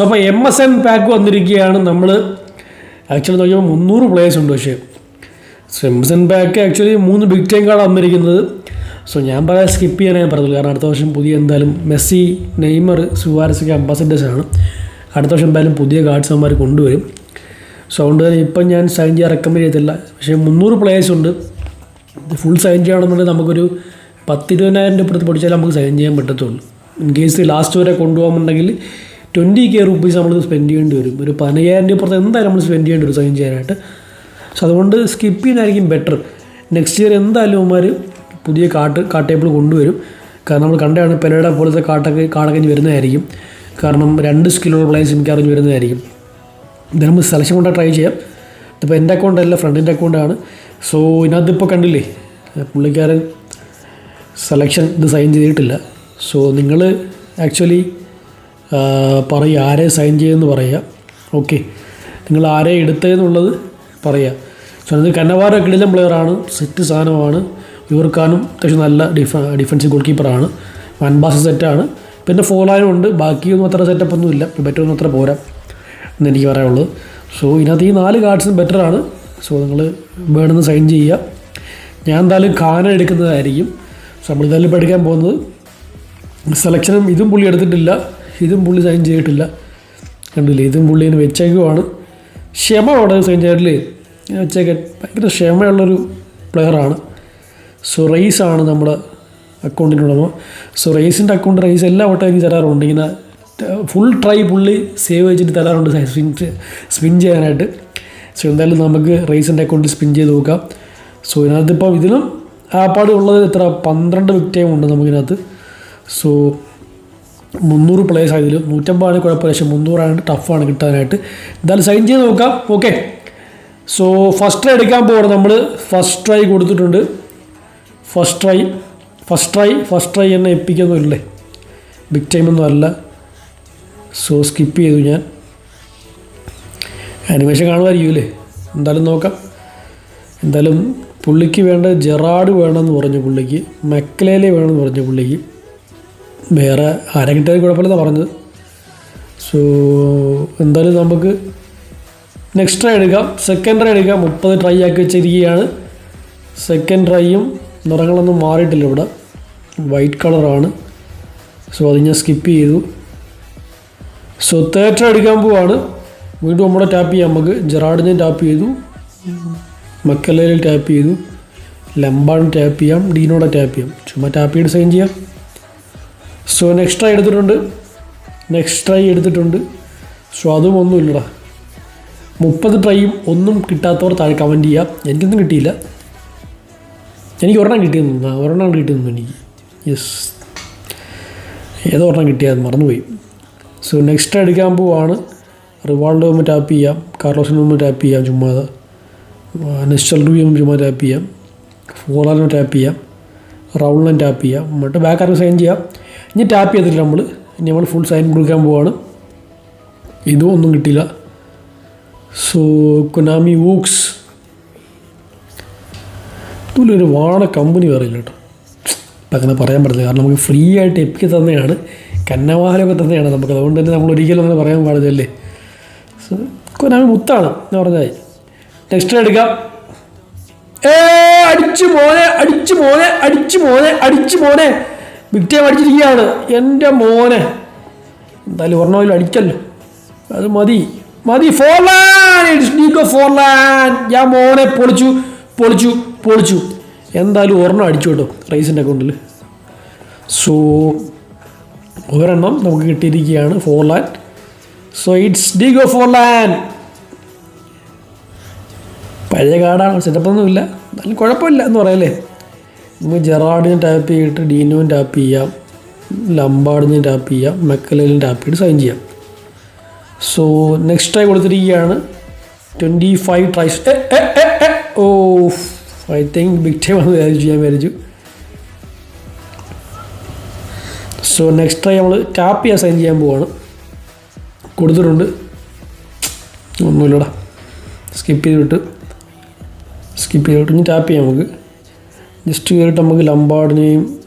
So അപ്പോൾ M S N pack വന്നിരിക്കുകയാണ് നമ്മൾ ആക്ച്വലി നോക്കിയപ്പോൾ മുന്നൂറ് പ്ലേയേഴ്സ് ഉണ്ട് പക്ഷേ. So M S N pack actually മൂന്ന് ബിഗ് ടൈം കാർഡ് വന്നിരിക്കുന്നത്. സോ ഞാൻ പറയാൻ സ്കിപ്പ് ചെയ്യാൻ ഞാൻ പറഞ്ഞില്ല. കാരണം അടുത്ത വർഷം പുതിയ എന്തായാലും മെസ്സി നെയ്മർ സുവാരസൊക്കെ അംബാസഡേഴ്സ് ആണ്. അടുത്ത വർഷം എന്തായാലും പുതിയ അവന്മാർ കൊണ്ടുവരും. സോ അതുകൊണ്ട് തന്നെ ഇപ്പം ഞാൻ സൈൻ ചെയ്യാൻ റെക്കമെൻഡ് ചെയ്തില്ല പക്ഷേ മുന്നൂറ് പ്ലേയേഴ്സ് ഉണ്ട്. ഫുൾ സൈൻ ചെയ്യണമെന്നുണ്ടെങ്കിൽ നമുക്കൊരു പത്തിരുപതിനായിരം രൂപ പഠിച്ചാൽ നമുക്ക് സൈൻ ചെയ്യാൻ പറ്റത്തുള്ളൂ. ഇൻ കേസ് ലാസ്റ്റ് വരെ കൊണ്ടുപോകാമെന്നുണ്ടെങ്കിൽ ട്വന്റി കെ റുപ്പീസ് നമ്മൾ സ്പെൻഡ് ചെയ്യേണ്ടി വരും. ഒരു പതിനയ്യായിരം രൂപ പുറത്ത് എന്തായാലും നമ്മൾ സ്പെൻഡ് ചെയ്യേണ്ടി വരും സൈൻ ചെയ്യാനായിട്ട്. സോ അതുകൊണ്ട് സ്കിപ്പ് ചെയ്യുന്നതായിരിക്കും ബെറ്റർ നെക്സ്റ്റ് ഇയർ എന്തായാലും അവന്മാർ പുതിയ കാട്ട് കാട്ടേപ്പിൾ കൊണ്ടുവരും. കാരണം നമ്മൾ കണ്ടാണ് പെലയുടെ പോലത്തെ കാട്ടൊക്കെ കാടക്കഞ്ഞ് വരുന്നതായിരിക്കും. കാരണം രണ്ട് സ്കില്ലുള്ള പ്ലേയേഴ്സ് എനിക്ക് അറിഞ്ഞ് വരുന്നതായിരിക്കും. ഇത് നമുക്ക് സെലക്ഷൻ കൊണ്ട് ട്രൈ ചെയ്യാം. ഇതിപ്പോൾ എന്റെ അക്കൗണ്ട് അല്ല ഫ്രണ്ടിന്റെ അക്കൗണ്ടാണ് സോ ഇതിനകത്ത് ഇപ്പോൾ കണ്ടില്ലേ പുള്ളിക്കാരൻ സെലക്ഷൻ ഇത് സൈൻ ചെയ്തിട്ടില്ല. സോ നിങ്ങൾ ആക്ച്വലി പറയുക ആരെ സൈൻ ചെയ്യുമെന്ന് പറയുക ഓക്കെ നിങ്ങൾ ആരെ എടുത്തതെന്നുള്ളത് പറയുക സോ അത് കന്നവാര കിടിലം പ്ലെയറാണ് സെറ്റ് സാധനമാണ്. വിവർക്കാനും അത്യാവശ്യം നല്ല ഡിഫ ഡിഫൻസീവ് ഗോൾ കീപ്പറാണ് വൻബാസ് സെറ്റാണ് പിന്നെ ഫോളോയും ഉണ്ട് ബാക്കിയൊന്നും അത്ര സെറ്റപ്പ് ഒന്നും ഇല്ല. ബെറ്ററൊന്നും അത്ര പോരാ. എന്ന് എനിക്ക് പറയാനുള്ളത്. സോ ഇതിനകത്ത് ഈ നാല് കാർഡ്സും ബെറ്ററാണ് സോ നിങ്ങൾ വേണമെന്ന് സൈൻ ചെയ്യുക ഞാൻ എന്തായാലും ഖാന എടുക്കുന്നതായിരിക്കും. സോ നമ്മൾ എന്തായാലും എടുക്കാൻ പോകുന്നത്. സെലക്ഷനും ഇതും പുള്ളി എടുത്തിട്ടില്ല. ഇതും പുള്ളി സൈൻ ചെയ്തിട്ടില്ല. കണ്ടില്ലേ? ഇതും പുള്ളിന് വെച്ചേക്കുവാണ്. ക്ഷമ അവിടെ സൈൻ ചെയ്തിട്ടില്ലേ? വെച്ചേക്കാൻ ഭയങ്കര ക്ഷമയുള്ളൊരു പ്ലെയറാണ് സോ ആണ് നമ്മുടെ അക്കൗണ്ടിന്റെ ഉടമ. സോ റേസിന്റെ അക്കൗണ്ട് റൈസ് എല്ലാ വട്ടം എനിക്ക് തരാറുണ്ട്. ഇങ്ങനെ ഫുൾ ട്രൈ പുള്ളി സേവ് വെച്ചിട്ട് തരാറുണ്ട്. സ്പിൻ സ്പിൻ ചെയ്യാനായിട്ട്. സോ എന്തായാലും നമുക്ക് റൈസിന്റെ അക്കൗണ്ട് സ്പിൻ ചെയ്ത് നോക്കാം. സോ ഇതിനകത്ത് ഇപ്പോൾ ഇതിലും ആപ്പാട് ഉള്ളത് എത്ര? പന്ത്രണ്ട് വിക്ടൈം ഉണ്ട് നമുക്കിതിനകത്ത്. സോ മുന്നൂറ് പ്ലേയേഴ്സ് ആയതിൽ നൂറ്റമ്പതാണ് കുഴപ്പമില്ല പക്ഷേ മുന്നൂറാണ് ടഫാണ് കിട്ടാനായിട്ട്. എന്തായാലും സൈൻ ചെയ്ത് നോക്കാം. ഓക്കെ സോ ഫസ്റ്റ് ട്രൈ എടുക്കാൻ പോകണം നമ്മൾ ഫസ്റ്റ് ട്രൈ കൊടുത്തിട്ടുണ്ട്. First try first try first try എന്നെ എപ്പിക്കൊന്നുമില്ലേ ബിഗ് ടൈമൊന്നും അല്ല. സോ സ്കിപ്പ് ചെയ്തു ഞാൻ. ആനിമേഷൻ കാണുമായിരിക്കും അല്ലേ? എന്തായാലും നോക്കാം. എന്തായാലും പുള്ളിക്ക് വേണ്ട ജെറാഡ് വേണമെന്ന് പറഞ്ഞു പുള്ളിക്ക്. മെക്കലേലെ വേണമെന്ന് പറഞ്ഞു പുള്ളിക്ക്. വേറെ ആരെ കിട്ടിയാലും കുഴപ്പമില്ലെന്ന് പറഞ്ഞത്. സോ എന്തായാലും നമുക്ക് നെക്സ്റ്റ് ട്രൈ എടുക്കാം. സെക്കൻഡ് ട്രൈ എടുക്കാം. മുപ്പത് ട്രൈ ആക്കി വെച്ചിരിക്കുകയാണ്. സെക്കൻഡ് ട്രൈയും നിറങ്ങളൊന്നും മാറിയിട്ടില്ല ഇവിടെ. വൈറ്റ് കളറാണ് സോ അത് ഞാൻ സ്കിപ്പ് ചെയ്തു. സോ തേർഡ് ട്രൈ എടുക്കാൻ പോവാണ്. വീണ്ടും നമ്മുടെ ടാപ്പ് ചെയ്യാം. നമുക്ക് ജെറാഡിനെ ടാപ്പ് ചെയ്തു. മക്കല്ലയിൽ ടാപ്പ് ചെയ്തു. ലംബാൺ ടാപ്പ് ചെയ്യാം. ഡീനോടെ ടാപ്പ് ചെയ്യാം. ചുമ്മാ ടാപ്പ് ചെയ്ത് സൈൻ ചെയ്യാം. സോ നെക്സ്റ്റ് ട്രൈ എടുത്തിട്ടുണ്ട്. നെക്സ്റ്റ് ട്രൈ എടുത്തിട്ടുണ്ട്. സോ അതും ഒന്നുമില്ലടാ. മുപ്പത് ട്രൈയും ഒന്നും കിട്ടാത്തവർ താഴെ കമന്റ് ചെയ്യാം. എനിക്കൊന്നും കിട്ടിയില്ല. എനിക്ക് ഒരെണ്ണം കിട്ടിയെന്ന് ഒരെണ്ണം കിട്ടിയെന്നു എനിക്ക്. യെസ് ഏതോ ഒരെണ്ണം കിട്ടിയത് മറന്നുപോയി. സോ നെക്സ്റ്റ് എടുക്കാൻ പോവാണ്. റിവാൾഡോ ഒന്ന് ടാപ്പ് ചെയ്യാം. കാർലോസിന് ഒന്ന് ടാപ്പ് ചെയ്യാം ചുമ്മാതെ നെസ്റ്റൽ റൂയും ചുമ്മാ ടാപ്പ് ചെയ്യാം. ഫോളാനും ടാപ്പ് ചെയ്യാം. റൗളിനും ടാപ്പ് ചെയ്യാം. എന്നിട്ട് ബാക്ക് ആർക്ക് സൈൻ ചെയ്യാം. ഇനി ടാപ്പ് ചെയ്തിട്ട് നമ്മൾ ഇനി നമ്മൾ ഫുൾ സൈൻ കൊടുക്കാൻ പോവാണ്. ഇതും ഒന്നും കിട്ടിയില്ല. സോ കുനാമി വൂക്സ് ഇതിലൊരു വാണ കമ്പനി പറയില്ല കേട്ടോ. ഇപ്പം അങ്ങനെ പറയാൻ പറ്റില്ല കാരണം നമുക്ക് ഫ്രീ ആയിട്ട് എപ്പിക്ക് തന്നെയാണ്. കന്നവാഹനമൊക്കെ തന്നെയാണ് നമുക്ക്. അതുകൊണ്ട് തന്നെ നമ്മൾ ഒരിക്കലും അങ്ങനെ പറയാൻ പാടില്ലല്ലേ. സോ കുനാമി മുത്താണ്. എന്ന് പറഞ്ഞാൽ നെക്സ്റ്റ് എടുക്കാം. ഏ അടിച്ചു മോനെ അടിച്ചു മോനെ അടിച്ചു മോനെ അടിച്ചു മോനെ. വിക്ടം അടിച്ചിരിക്കുകയാണ് എന്റെ മോനെ. എന്തായാലും ഒരെണ്ണമെങ്കിലും അടിക്കല്ലോ. അത് മതി. മതി ഫോർ ഇറ്റ്സ് ഡീഗോ ഫോർലാൻ ഞാൻ മോനെ പൊളിച്ചു പൊളിച്ചു പൊളിച്ചു. എന്തായാലും ഒരെണ്ണം അടിച്ചു കേട്ടോ റൈസിന്റെ അക്കൗണ്ടിൽ സോ ഒരെണ്ണം നമുക്ക് കിട്ടിയിരിക്കുകയാണ് Forlan so it's Diego Forlan പഴയ കാർഡാണ് സെറ്റപ്പൊന്നുമില്ല എന്നാലും കുഴപ്പമില്ല എന്ന് പറയല്ലേ. നമുക്ക് ജെറാഡിനെ ടാപ്പ് ചെയ്തിട്ട് ഡീനോയും ടാപ്പ് ചെയ്യാം. ലംബാർഡിനെ ടാപ്പ് ചെയ്യാം. മെക്കലേലും ടാപ്പ് ചെയ്ത് സൈൻ ചെയ്യാം. സോ നെക്സ്റ്റ് ട്രൈ കൊടുത്തിരിക്കുകയാണ്. Twenty five tries oh I think big time ആണ് വിചാരിച്ചു. ഞാൻ വിചാരിച്ചു. സോ നെക്സ്റ്റ് ട്രൈ നമ്മൾ ടാപ്പ് ചെയ്യാൻ സൈൻ ചെയ്യാൻ പോവാണ്. കൊടുത്തിട്ടുണ്ട്. ഒന്നുമില്ലടാ. സ്കിപ്പ് ചെയ്തിട്ട്. സ്കിപ്പ് ചെയ്തിട്ട് ഇനി ടാപ്പ് ചെയ്യാം നമുക്ക്. ജസ്റ്റ് കയറിയിട്ട് നമുക്ക് ലംബാർഡിനെയും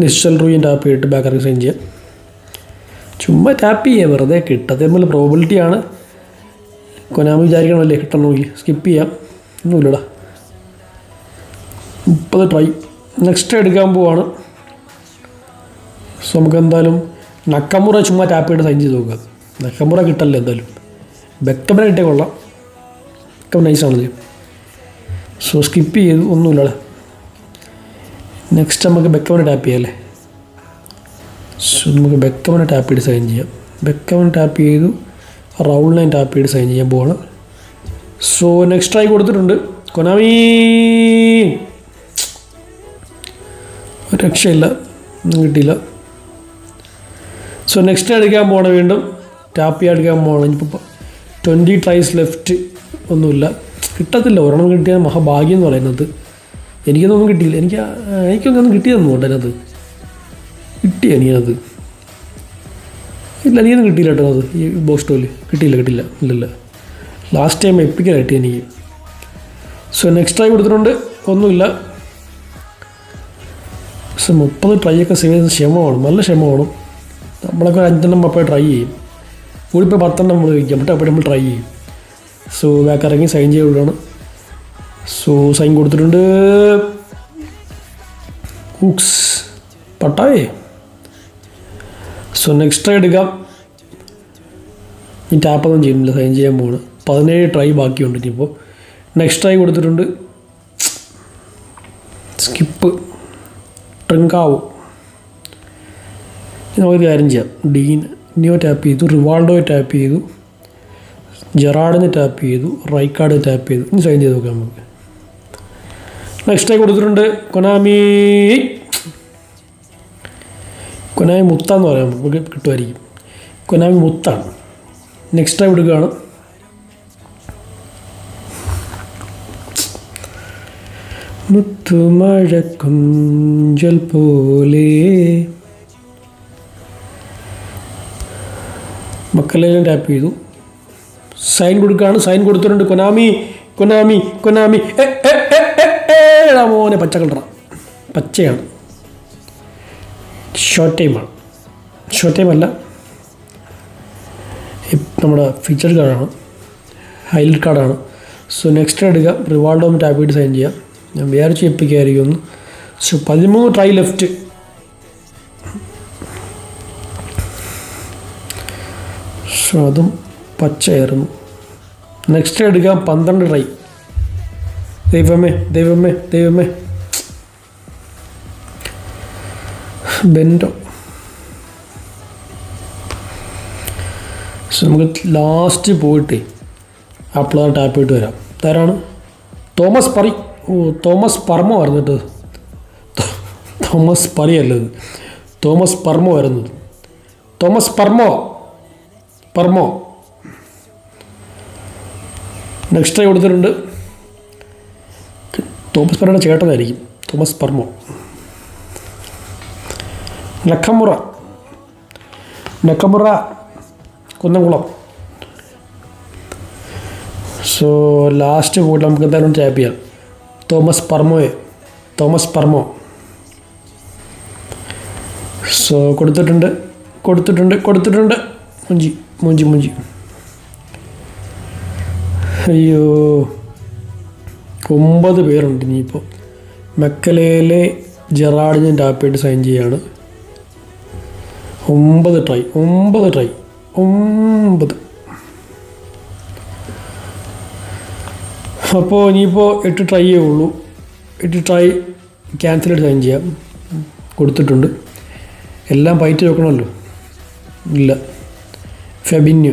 നിശ്ചൽ റൂയും ടാപ്പ് ചെയ്തിട്ട് ബാക്കറി സൈൻ ചെയ്യാം. ചുമ്മാ ടാപ്പ് ചെയ്യാം വെറുതെ കിട്ടത്തെ നമ്മൾ പ്രോബിലിറ്റിയാണ് കൊനാമി വിചാരിക്കണമല്ലേ കിട്ടണമെങ്കിൽ സ്കിപ്പ് ചെയ്യാം. ഒന്നുമില്ലടാ. മുപ്പത് ട്രൈ നെക്സ്റ്റ് എടുക്കാൻ പോവാണ്. സോ നമുക്ക് എന്തായാലും നക്കമുറ ചുമ്മാ ടാപ്പ് ചെയ്ത് സൈൻ ചെയ്ത് നോക്കുക നക്കമുറ കിട്ടല്ലേ എന്തായാലും. ബെക്കമന കിട്ടിയ കൊള്ളാം. ബെക്കം നൈസാണത് സോ സ്കിപ്പ് ചെയ്തു. ഒന്നുമില്ലടാ. നെക്സ്റ്റ് നമുക്ക് ബെക്കമനെ ടാപ്പ് ചെയ്യാം അല്ലേ? സോ നമുക്ക് ബെക്കമനെ ടാപ്പ് ചെയ്ത് സൈൻ ചെയ്യാം. ബെക്കമൻ ടാപ്പ് ചെയ്തു റൗണ്ട് ലൈൻ ടാപ്പ് ചെയ്ത് സൈൻ ചെയ്യാൻ പോവാണ്. സോ നെക്സ്റ്റ് ട്രൈ കൊടുത്തിട്ടുണ്ട്. കൊനാമി രക്ഷയില്ല. ഒന്നും കിട്ടിയില്ല. സോ നെക്സ്റ്റ് അടിക്കാൻ പോകണം വീണ്ടും. ടാപ്പ് ചെയ്യാൻ അടിക്കാൻ പോകണം ഇനിയിപ്പോൾ ട്വന്റി ട്രൈസ് ലെഫ്റ്റ് ഒന്നുമില്ല. കിട്ടത്തില്ല. ഒരെണ്ണം കിട്ടിയാൽ മഹാഭാഗ്യം എന്ന് പറയുന്നത്. എനിക്കൊന്നും കിട്ടിയില്ല. എനിക്ക് എനിക്കൊന്നും കിട്ടിയതെന്ന് ഉണ്ട് അതിനകത്ത്. കിട്ടിയ എനിക്കത് ഇല്ല എനിക്കൊന്നും കിട്ടിയില്ല കേട്ടോ അത് ഈ ബോക്സ് സ്റ്റോൽ കിട്ടിയില്ല കിട്ടിയില്ല. ഇല്ലല്ല. ലാസ്റ്റ് ടൈം എപ്പിക്കാൻ കിട്ടി എനിക്ക്. സോ നെക്സ്റ്റ് ട്രൈ കൊടുത്തിട്ടുണ്ട്. ഒന്നുമില്ല. പക്ഷെ മുപ്പത് ട്രൈ ഒക്കെ സേവ് ചെയ്ത് ക്ഷമ വേണം നല്ല ക്ഷമ വേണം നമ്മളൊക്കെ അഞ്ചെണ്ണം അപ്പോൾ ട്രൈ ചെയ്യും. കൂടിപ്പോൾ പത്തെണ്ണം നമ്മൾ വയ്ക്കാം അപ്പോൾ നമ്മൾ ട്രൈ ചെയ്യും. സോ ബാക്ക് ഇറങ്ങി സൈൻ ചെയ്ത് വിടുകയാണ്. സോ സൈൻ കൊടുത്തിട്ടുണ്ട്. ഹുക്സ് പട്ടായേ സോ നെക്സ്റ്റ് ട്രൈ എടുക്കാം. ഈ ടാപ്പൊന്നും ചെയ്യുന്നില്ല സൈൻ ചെയ്യാൻ പോവാണ്. പതിനേഴ് ട്രൈ ബാക്കിയുണ്ട് ഇനിയിപ്പോൾ നെക്സ്റ്റ് ട്രൈ കൊടുത്തിട്ടുണ്ട്. സ്കിപ്പ് ട്രിങ്കാവും ഇനി നമുക്കൊരു കാര്യം ചെയ്യാം. ഡീൻ നിയോ ടാപ്പ് ചെയ്തു റിവാൾഡോയെ ടാപ്പ് ചെയ്തു ജെറാഡിനെ ടാപ്പ് ചെയ്തു റൈക്കാർഡ് ടാപ്പ് ചെയ്തു. ഇനി സൈൻ ചെയ്ത് നോക്കാം നമുക്ക്. നെക്സ്റ്റ് കൊടുത്തിട്ടുണ്ട്. കൊനാമി കൊനാമി മുത്ത എന്ന് പറയാം നമുക്ക് കിട്ടുമായിരിക്കും. കൊനാമി മുത്താണ്. നെക്സ്റ്റ് ടൈം എടുക്കുകയാണ് മുത്തുമഴക്കുഞ്ചൽ പോലെ. മക്കളെ ഞാൻ ടാപ്പ് ചെയ്തു. സൈൻ കൊടുക്കുകയാണ്. സൈൻ കൊടുത്തിട്ടുണ്ട്. Konami Konami Konami. A, A, A, എടാ മോനെ പച്ച കളറ പച്ചയാണ് ഷോർട്ട് ടൈമാണ് ഷോർട്ട് ടൈം അല്ല. നമ്മുടെ ഫീച്ചർ കാർഡാണ് ഹൈലൈറ്റ് കാർഡാണ് സോ നെക്സ്റ്റ് എടുക്കുക ടാപ്പ് ചെയ്ത് സൈൻ ചെയ്യാം. ഞാൻ എപ്പിക്കായിരിക്കും ഒന്ന് സോ പതിമൂന്ന് ട്രൈ ലെഫ്റ്റ് സോ അതും പച്ചയായിരുന്നു. നെക്സ്റ്റ് എടുക്കാം. പന്ത്രണ്ട് ട്രൈ ദൈവമേ ദൈവമേ ദൈവമേ. ബെൻഡോ നമുക്ക് ലാസ്റ്റ് പോയിട്ട് അപ്ലോഡ് ടാപ്പ് ചെയ്തിട്ട് വരാം. ഇതാരാണ്? തോമസ് പറി. ഓ തോമസ് പർമ്മ വരുന്നത് തോമസ് പറി അല്ലത് തോമസ് പർമ വരുന്നത് തോമസ് പർമോ പർമോ നെക്സ്റ്റ് ട്രൈ കൊടുത്തിട്ടുണ്ട്. തോമസ് പറിയുടെ ചേട്ടനായിരിക്കും. Thomas പർമോ. Nakamura Nakamura Kunnamkulam. So last കൂടുതൽ നമുക്ക് എന്തായാലും ടാപ്പ് ചെയ്യാം. തോമസ് പർമോയെ. തോമസ് പർമോ. സോ കൊടുത്തിട്ടുണ്ട്. കൊടുത്തിട്ടുണ്ട്. കൊടുത്തിട്ടുണ്ട്. മുഞ്ചി മുഞ്ചി മുഞ്ചി. അയ്യോ. ഒമ്പത് പേരുണ്ട് ഇനിയിപ്പോൾ മെക്കലയിലെ ജെറാഡിന് ടാപ്പ് ചെയ്ത് സൈൻ ചെയ്യാണ്. ഒമ്പത് ട്രൈ ഒമ്പത് ട്രൈ ഒമ്പത്. അപ്പോൾ ഇനിയിപ്പോൾ എട്ട് ട്രൈ ഉള്ളൂ. എട്ട് ട്രൈ ക്യാൻസൽ ചെയ്ത് സൈൻ ചെയ്യാം. കൊടുത്തിട്ടുണ്ട്. എല്ലാം പൈറ്റ് വെക്കണമല്ലോ. ഇല്ല. ഫെബിന്യു.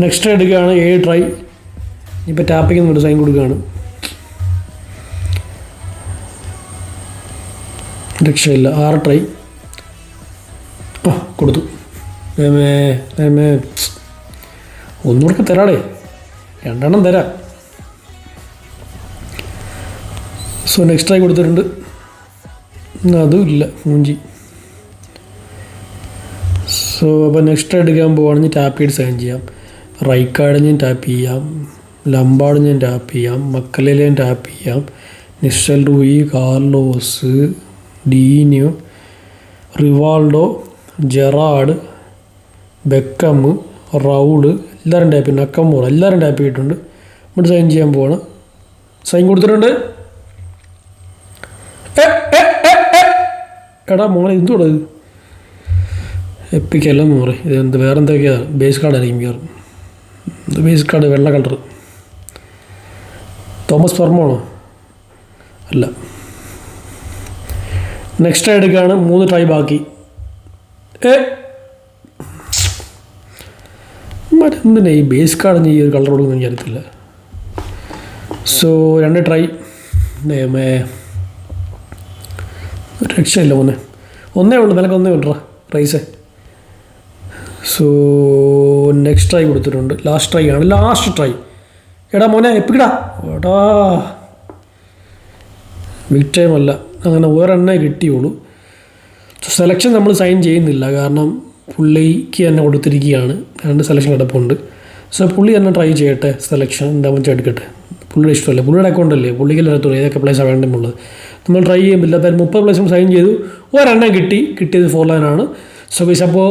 നെക്സ്റ്റ് എടുക്കുകയാണ് ഏഴ് ട്രൈ ഇപ്പോൾ ടാപ്പിംഗ് എന്നിട്ട് സൈൻ കൊടുക്കുകയാണ് രക്ഷയില്ല ആറ് ട്രൈ ഓ കൊടുത്തു. ഏമേ ഏമേ ഒന്നുകൂടെ തരാടേ. രണ്ടെണ്ണം തരാം. സോ നെക്സ്റ്റ് ട്രൈ കൊടുത്തിട്ടുണ്ട്. അതും ഇല്ല മൂഞ്ചി. സോ അപ്പോൾ നെക്സ്റ്റ് എടുക്കാൻ പോവുകയാണെങ്കിൽ ടാപ്പ് ചെയ്ത് സൈൻ ചെയ്യാം. ഞാൻ ടാപ്പ് ചെയ്യാം. ലംബാർഡ് ഞാൻ ടാപ്പ് ചെയ്യാം മക്കളിലെ ഞാൻ ടാപ്പ് ചെയ്യാം നിഷൽ റൂയി കാർലോസ് ഡീനു റിവാൾഡോ ജെറാഡ് ബെക്കം റൗഡ് എല്ലാവരും ടാപ്പ് ചെയ്തു നക്കമ്മൂർ എല്ലാവരും ടാപ്പ് ചെയ്തിട്ടുണ്ട്. എന്നിട്ട് സൈൻ ചെയ്യാൻ പോവാണ്. സൈൻ കൊടുത്തിട്ടുണ്ട്. എടാ മോളെ എന്തുകൂടെ എപ്പിക്കല്ല മോറെ ഇത് എന്ത് വേറെ എന്തൊക്കെയാണ് ബേസ് കാർഡായിരിക്കും മിക്കവാറും. ബേസ് കാർഡ് വെള്ള കളർ തോമസ് ഫർമോണോ അല്ല. നെക്സ്റ്റ് എടുക്കുകയാണ് മൂന്ന് ട്രൈ ബാക്കി. ഏ? മറ്റെന്തിനാ ഈ ബേസ് കാർഡ് ഈ ഒരു കളർ കൊടുക്കുന്ന സോ രണ്ട് ട്രൈ നേമേ രക്ഷയില്ല മോനെ. ഒന്നേ ഉള്ളൂ നിനക്ക് ഒന്നേ ഉള്ളൂ റൈസേ സോ നെക്സ്റ്റ് ട്രൈ കൊടുത്തിട്ടുണ്ട്. ലാസ്റ്റ് ട്രൈ ആണ്. ലാസ്റ്റ് ട്രൈ എടാ മോനെ എപ്പിക്കടാ എടാ. ബിഗ് ടൈം അല്ല. അങ്ങനെ ഒരെണ്ണേ കിട്ടിയുള്ളൂ. സെലക്ഷൻ നമ്മൾ സൈൻ ചെയ്യുന്നില്ല. കാരണം പുള്ളിക്ക് തന്നെ കൊടുത്തിരിക്കുകയാണ്. രണ്ട് സെലക്ഷൻ കിടപ്പുണ്ട്. സോ പുള്ളി തന്നെ ട്രൈ ചെയ്യട്ടെ സെലക്ഷൻ എന്താ വെച്ചാൽ എടുക്കട്ടെ. പുള്ളിയുടെ ഇഷ്ടമല്ലേ? പുള്ളിയുടെ അക്കൗണ്ട് അല്ലേ? പുള്ളിക്ക് അറിയത്തുള്ളൂ ഏതൊക്കെ പ്ലേസാണ് വേണ്ടമുള്ളത് നമ്മൾ ട്രൈ ചെയ്യുമ്പോൾ എന്തായാലും മുപ്പത് പ്ലേസും സൈൻ ചെയ്തു. ഒരെണ്ണം കിട്ടി. കിട്ടിയത് ഫോർ ലൈനാണ് സോ ഗൈസ് അപ്പോൾ